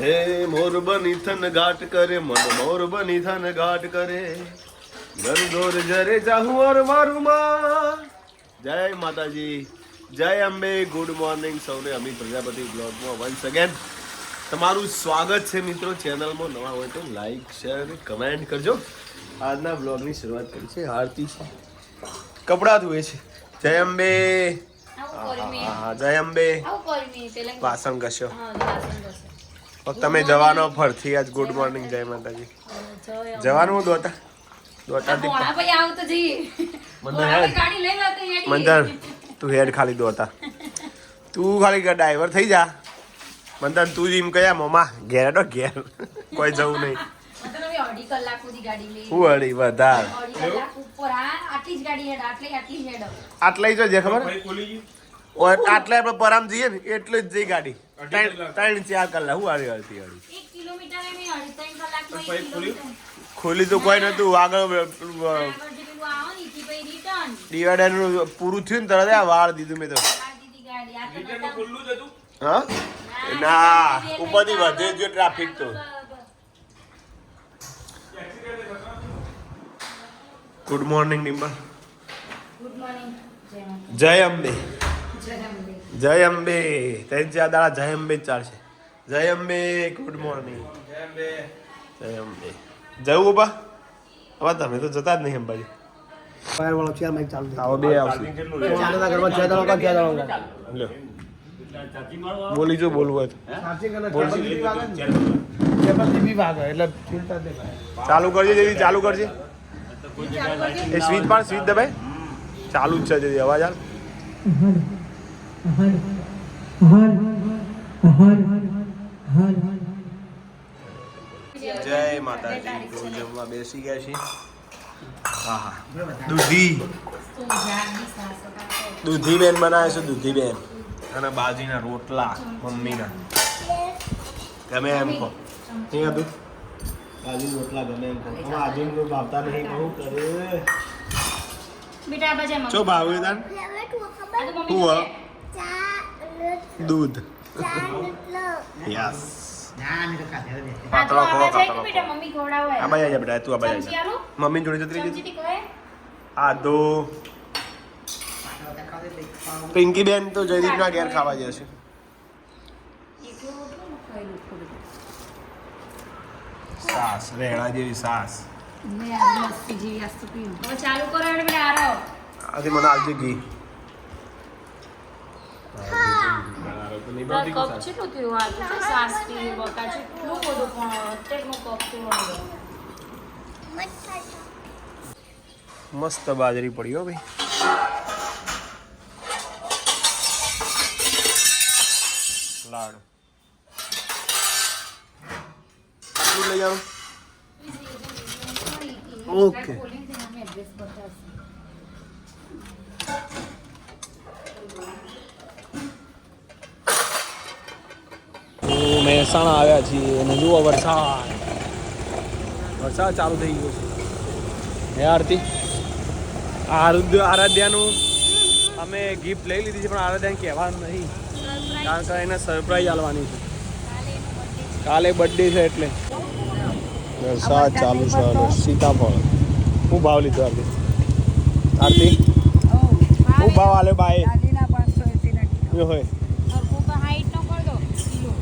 હે મોર બની થન ઘાટ કરે મન મોર બની થન ઘાટ કરે. દોર જરે જાહુ ઓર મારું માં જય માતાજી જય અંબે ગુડ મોર્નિંગ સૌને. અમિત પ્રજાપતિ બ્લોગમાં વન્સ અગેન તમારું સ્વાગત છે મિત્રો ચેનલમાં. નવા હોય તો લાઈક શેર કમેન્ટ કરજો. આજના બ્લોગની શરૂઆત કરી છે. આરતી છે. કપડાં ધોવે છે. જય અંબે. જય અંબે. વાસણ ઘસ્યો. ફક્ત તમે જવાનો ફરથી આજ ગુડ મોર્નિંગ જય માતાજી. જવાનું દોતા દોતા ભાઈ આવું તો હેડ. ભાઈ ગાડી લઈ લો તો હેડી. મંદન તું હેડ ખાલી દોતા. તું ખાલી ડ્રાઈવર થઈ જા. મંદન તું જ એમ કયા મમ્મા ઘેર તો ઘેર. કોઈ જવું નહીં. હું. આટલે જો જે ખબર? આટલે આપણે પરામ જઈએ ને એટલે જ જઈ ગાડી. ત્રણ ચાર કલાક. હું અડી. ખોલી તો કોઈ નતું આગળ ડિવાઈડર ને, પૂરું થયું ને તરત આ વાળ દીધું મેં તો. આ દીધી ગાડી. આ તો નતા- હા? ના ઉપરથી વધે જો ટ્રાફિક તો. ગુડ મોર્નિંગ નિમ્બર. જય અંબે. જય અંબે. જય અંબે ત્રણ ચાર દાડા જય અંબે ચાલશે. જય અંબે ગુડ મોર્નિંગ જય અંબે. જવું બા હવે તમે તો જતા જ નહીં અંબાજી. ફાયર વાળો છે માઈક ચાલુ આવો બે આવશે. ચાલુ લ્યો. બોલી જો બોલવું હોય ચાલુ કરજે જેવી ચાલુ કરજે. એ સ્વીચ પણ સ્વીચ દબાય. ચાલુ જ છે જેવી અવાજ જય માતાજી. તો જમવા બેસી ગયા છીએ. હા હા. દૂધી. દૂધી બેન બનાવે છે દૂધી બેન અને બાજીના રોટલા મમ્મીના. ગમે એમ કહો. નહીં હતું? બાજી રોટલા ગમે એમ કહો. આજે કોઈ ભાવતા નહીં કહું કરે. બેટા આ બાજુ આમાં. ભાવ્યું તાન? તું. દૂધ યસ આ તો પાતળો આ ખો, બાજુ પાતળો આવી બેટા મમ્મી ખવડાવે. આ બાજુ આજા બેટા તું આ બાજુ ચમચી આજા આલું? મમ્મી જોડે જતી રહી ચમચીથી કહે. આદો પિંકી બેન તો જયદીપના ઘેર ખાવા જશે એકલું રોટલું ને ખાયેલું થોડું. સાસ રેડા જેવી સાસ મેં આ લસ્સી જેવી આસ્તો પીવું. હવે ચાલુ કરો એટલે બેટા આરો. આથી મને આલજે ઘી આ કપ કેટલું થયું આ? તો છે સાસ પીવી બકા કેટલું બધું પણ અત્યારનો કપ થયો મસ્ત બાજરી પડી હો ભાઈ. લાડુ. શું લઈ આવું? ઓકે. મહેસાણા આવ્યા છીએ અને જુઓ વરસાદ. વરસાદ ચાલુ થઈ ગયો છે. હે આરતી? આરુદ્ય આરાધ્યાનું અમે ગિફ્ટ લઈ લીધી છે પણ આરાધ્યાને કહેવાનું નહીં. કારણ કે એને સરપ્રાઈઝ આલવાની છે. કાલે બર્થડે છે. એટલે. વરસાદ ચાલુ છે હવે સીતાફળ. હું ભાવ લીધો આરતી? આરતી હું ભાવ આલે બાય હોય હાઈટ નો કર દો કિલો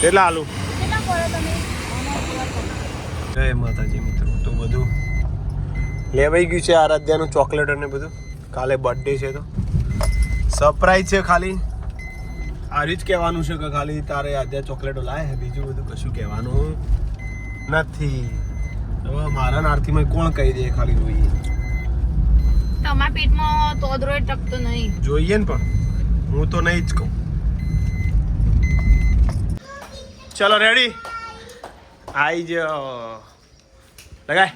કેટલા આલુ? જય માતાજી મિત્રો તો બધું લેવાઈ ગયું છે આરાધ્યાનું ચોકલેટ અને બધું. કાલે બર્થડે છે તો. સરપ્રાઈઝ છે ખાલી. આરી જ કહેવાનું છે કે ખાલી તારે આદ્યા ચોકલેટો લાય બીજું બધું કશું કહેવાનું નથી. હવે મારા નારથીમાં કોણ કહી દે ખાલી જોઈએ. તમારા પેટમાં તોદરો ટકતો નહીં. જોઈએ ને પણ. હું તો નહીં જ કહું. ચલો રેડી આઈ જ. લગાય.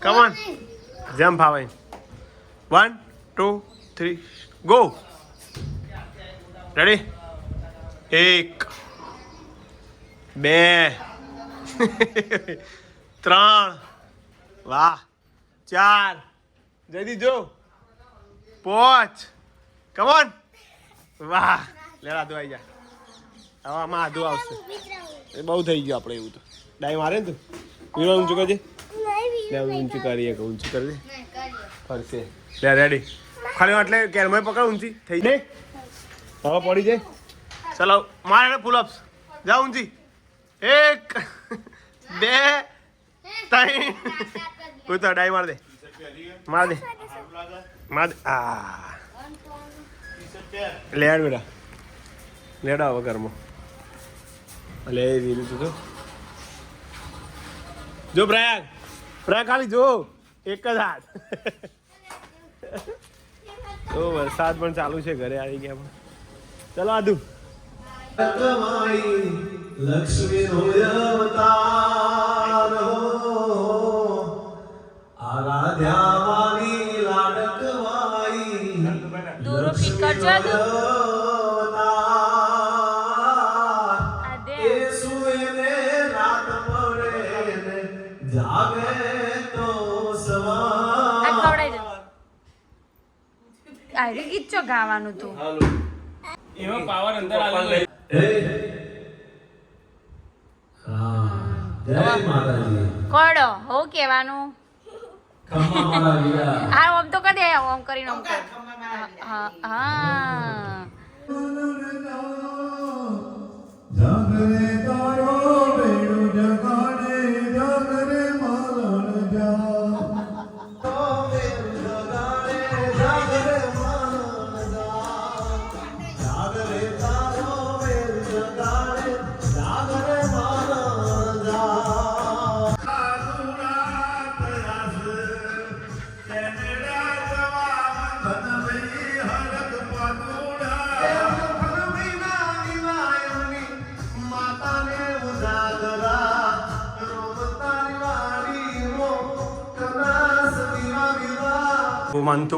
કમોન જેમ ફાવે one two three go ready એક, બે, ત્રણ, વાહ, ચાર. જલ્દી જો. પોચ. કમોન વાહ. લે દો આવી જા. હવે આમાં આદુ આવશે એ બહુ થઈ ગયું આપણે એવું તો. ડાઈ મારે ને તું? પીરો ઊંચું કરજે. લે ઊંચું કરીએ કે ઊંચું કરી દે ફરશે લે રેડી ખાલી એટલે કેરમાં પકડ ઊંચી. થઈ જાય હવે પડી જાય. ચલો મારે ફૂલ અપ્સ જા ઊંચી. એક બે ત્રણ. ઉતર ડાઈ માર દે. માર દે. માર દે. આ. લેડ બેટા. લેડા હવે ઘરમાં લે વીરું તો. જો પ્રયાગ. પ્રયાગ ખાલી જો. એક જ હાથ. તો વરસાદ પણ ચાલુ છે ઘરે આવી ગયા પણ. ચલો આદુ. લક્ષ્મી નો અવતાર હો આરાધ્યાવાની લાડકવાઈ દોરો પિક કરજો ગાવાનું તું. એમાં પાવર અંદર હા માતાજી. કોડો હો કેવાનું ખમ્મા મારા વીરા આ ઓમ તો કદે ઓમ કરીને ઓમ કર. હા હા.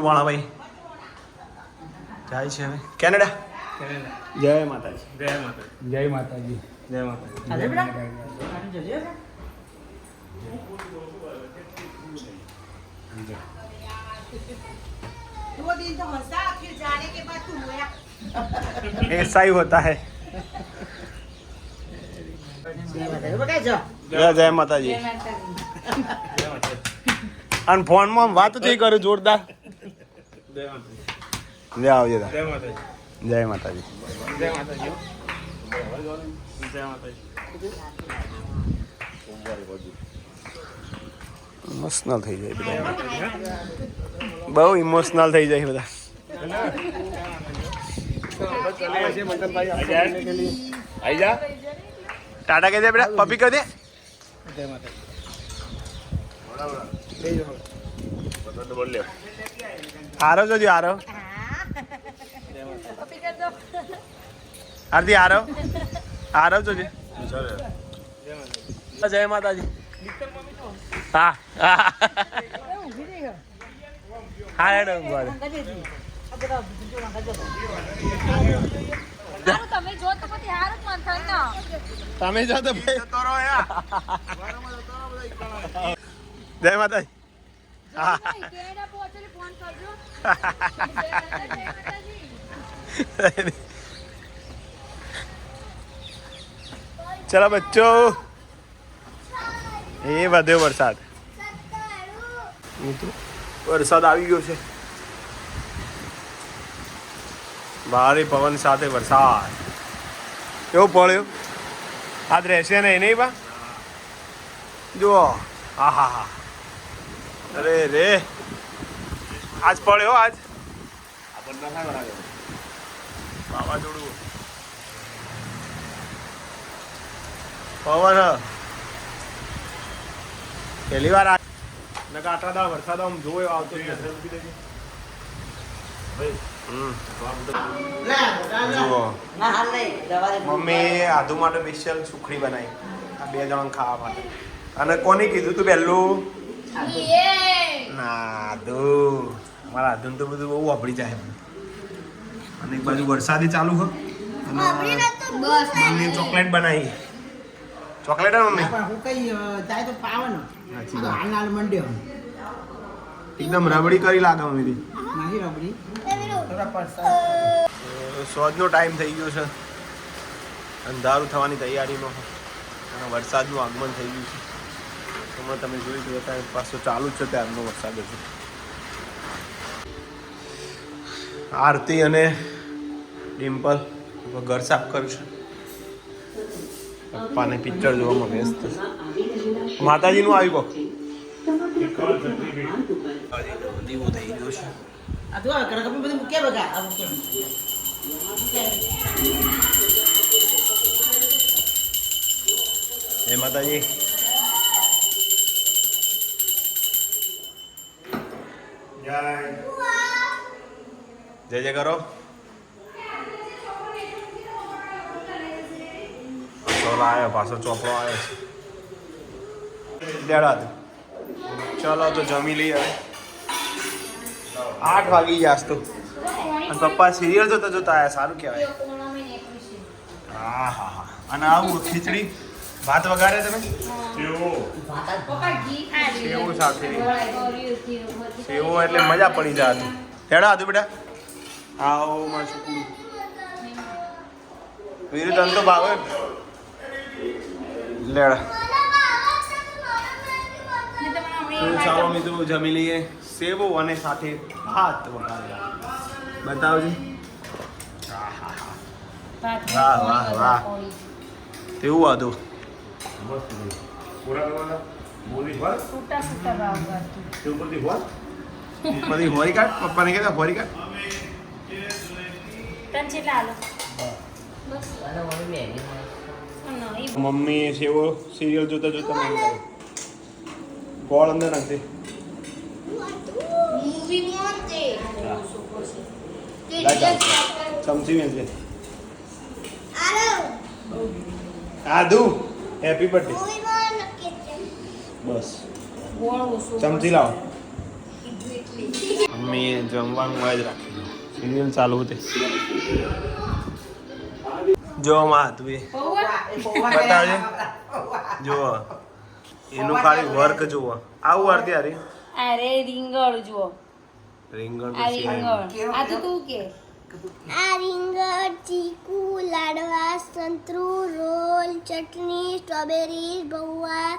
વિવા માનતું વાળા ભાઈ જાય છે હવે કેનેડા જય માતાજી જય માતાજી જય માતાજી જય માતાજી दो दिन तो हंसा फिर जाने के बाद तू रोया ऐसा ही होता है જય જય માતાજી અને ફોનમાં આમ વાત થઈ કરું જોરદાર જય માતાજી. જય આવજે તા. જય માતાજી. જય માતાજી. જય માતાજી. જય માતાજી. ઇમોશનલ થઈ જાય બધા. બહુ ઇમોશનલ થઈ જાય બધા. આઈ જા ટાટા કહી દે બેટા પપ્પી કહી દે. જય માતાજી. આરવ જોજો આરો. આરતી આરો. આરો જોજો. જય માતાજી. હા. હા હા હેડો તમે જો તો પછી હારું જ મન તમે જો તો ભાઈ. જય માતાજી. ચલો બચ્ચો. એ વધ્યો વરસાદ. વરસાદ આવી ગયો છે. ભારે પવન સાથે વરસાદ. કેવો પડ્યો? આજ રહેશે નહીં નહીં બા? જુઓ. હા હા હા. અરે રે. આજ પડ્યો આજ. વાવાઝોડું. પવન. પહેલી વાર આટલા દા વરસાદ આમ જોયો આવતો. મમ્મી આધુ માટે સ્પેશિયલ સુખડી બનાવી. આ બે જણ ખાવા માટે. અને કોને કીધું તું પહેલું? ના આધુ મારા આધન તો બધું બહુ વાપરી જાય અને એક બાજુ વરસાદે ચાલુ હો. અને મમ્મી ચોકલેટ બનાવી. ચોકલેટ હે મમ્મી? હું કઈ જાય તો પાવે સાચી વાત. હાલ હાલ મંડ્યો એકદમ રબડી કરી લાગે મમ્મી નાહી રબડી. થોડા સોજનો ટાઈમ થઈ ગયો છે. અંધારું થવાની તૈયારીમાં. અને વરસાદનું આગમન થઈ ગયું છે. હમણાં તમે જોઈ શકો ત્યાં પાછો ચાલુ જ છે ત્યારનો વરસાદ હજુ. આરતી અને ડિમ્પલ ઘર સાફ કર્યું છે. પપ્પાને પિક્ચર જોવામાં વ્યસ્ત માતાજીનું આવી ગયો. દીવો થઈ ગયો છે જય માતાજી. જય. જય કરો ચોલા આવ્યો, પાછો ચોપડો આવ્યો છે. દેડાદ ચલો તો જમી લઈએ હવે. આઠ વાગી ગયા તો. અને પપ્પા સિરિયલ જોતા જોતા આવ્યા સારું કહેવાય. હા હા હા. અને આવું ખીચડી. ભાત વગાડે તમે? સેવો. સેવું સાથે. સેવો એટલે મજા પડી જાય. હેડા હતું બેટા. આવો મારું છોકરું. વીરુ તન તો ભાવે. લેડા. તો ચાલો મિત્રો જમી લઈએ. સેવો અને સાથે ભાત વગાડે બતાવજો. વાહ, વાહ, વાહ. તેવું હતું છૂટા છૂટા ભાવ કરતું બધી હોરી કાઢ પપ્પાને કહેતા હોરી કાઢ તને છેલ્લા આલો બસ મમ્મી સેવો સિરિયલ જોતા જોતા મને ગોળ અંદર દિવસ ચમચી મેલજે આદુ. હેપી બર્થડે બસ. ચમચી લાવો. મમ્મી જમવાનું આજ રાખ્યું રાખી સિરિયલ ચાલુ હતી જો માં હતું એ? બતાવજે. જો. એનું ખાલી વર્ક જુઓ. આવું આરતી હારી. અરે રીંગણ જુઓ. રીંગણ રીંગણ. આ તો તું કે. આ રીંગણ ચીકુ લાડવા સંતરું રોલ ચટણી સ્ટ્રોબેરી ભૌવા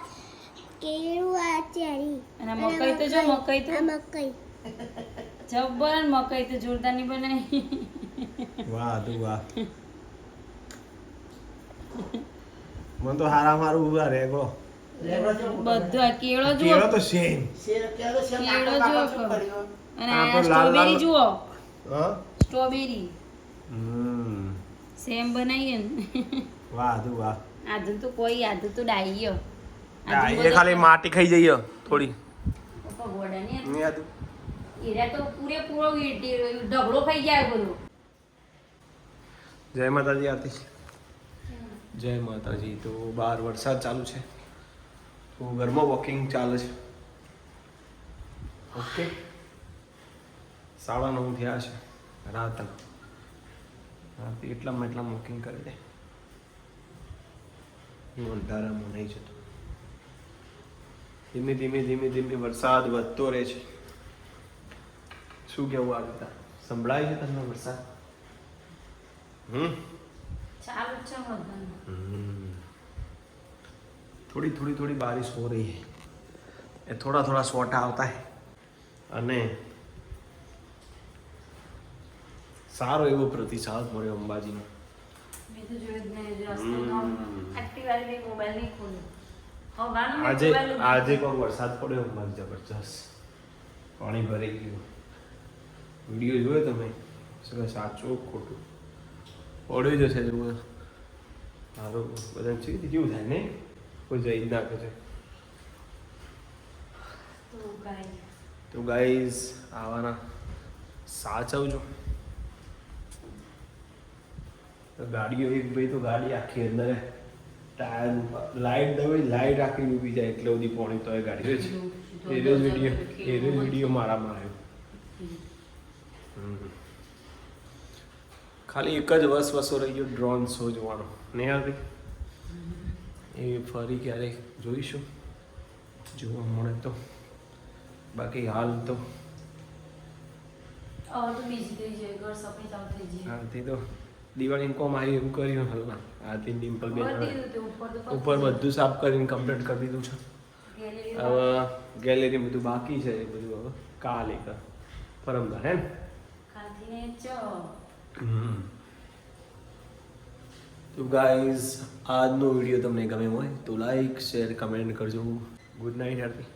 કેળું આ ચેરી અને મકઈ તો જો મકઈ. તો? આ મકઈ. જબ્બર મકઈ તો જોરદારની બનાવી. વાહ તું વાહ. મને તો હારા મારું ઊભા રેગો બધા કેળો જુઓ. કેળો તો સેમ કેળો જુઓ અને આ સ્ટ્રોબેરી જુઓ. હા? સ્ટ્રોબેરી. હમ. સેમ બનાવીએ ને. વાહ આધુ વાહ. આધુ તો કોઈ આધુ તો ડાઈયો એ ખાલી માટી ખાઈ જઈએ થોડી. ભગોડા ને આદુ. એરા તો પૂરેપૂરો ઢગલો ખાઈ જાય બધો. જય માતાજી આરતી. જય માતાજી તો બહાર વરસાદ ચાલુ છે. તો ઘરમાં વોકિંગ ચાલે છે. ઓકે. સાડા નવ થયા છે. રાતના રાત એટલામાં એટલા મોકિંગ કરી દે. હું અંધારામાં નહીં જતો. ધીમે ધીમે ધીમે ધીમે વરસાદ વધતો રહે છે. શું કેવું આગતા સંભળાય છે તમને વરસાદ? હમ? થોડી થોડી થોડી બારીશ હો રહી હૈ થોડા થોડા સોટા આવતા હે. અને સારો એવો પ્રતિસાદ મળ્યો અંબાજીનો. આજે આજે પણ વરસાદ પડ્યો અંબાજી જબરજસ્ત. પાણી ભરાઈ ગયું. વીડિયો જોયો તમે? શું સાચું ખોટું. પડ્યું જશે જોવા. સારું બધા કેવું થાય ને કોઈ જઈ જ નાખે છે તો ગાઈઝ આવાના સાચવજો. તો ગાડીઓ એક ભાઈ તો ગાડી આખી અંદર ટાયર લાઈટ દબાઈ લાઇટ આખી ડૂબી જાય એટલે બધી પોણી તો એ ગાડી છે. એ રોજ વીડિયો એ રોજ વીડિયો મારામાં આવ્યો. હમ. ખાલી એક જ વસ વસો રહી ગયો ડ્રોન શો જોવાનો. નહીં આવી એ ફરી ક્યારેક જોઈશું. જોવા મળે તો. બાકી હાલ તો. બીજી તો. દિવાળીને કોમ આવી એવું કર્યું હાલમાં. આરતી ડિમ્પલ બેન ઉપર બધું સાફ કરીને કમ્પ્લીટ કરી દીધું છે. હવે ગેલેરી બધું બાકી છે એ બધું હવે. કાલે કર પરમદાર હે તો ગાઈઝ આજનો વીડિયો તમને ગમે હોય તો લાઈક શેર કમેન્ટ કરજો. ગુડ નાઇટ હાર્દિક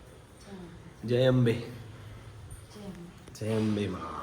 જય અંબે. જય અંબે માં.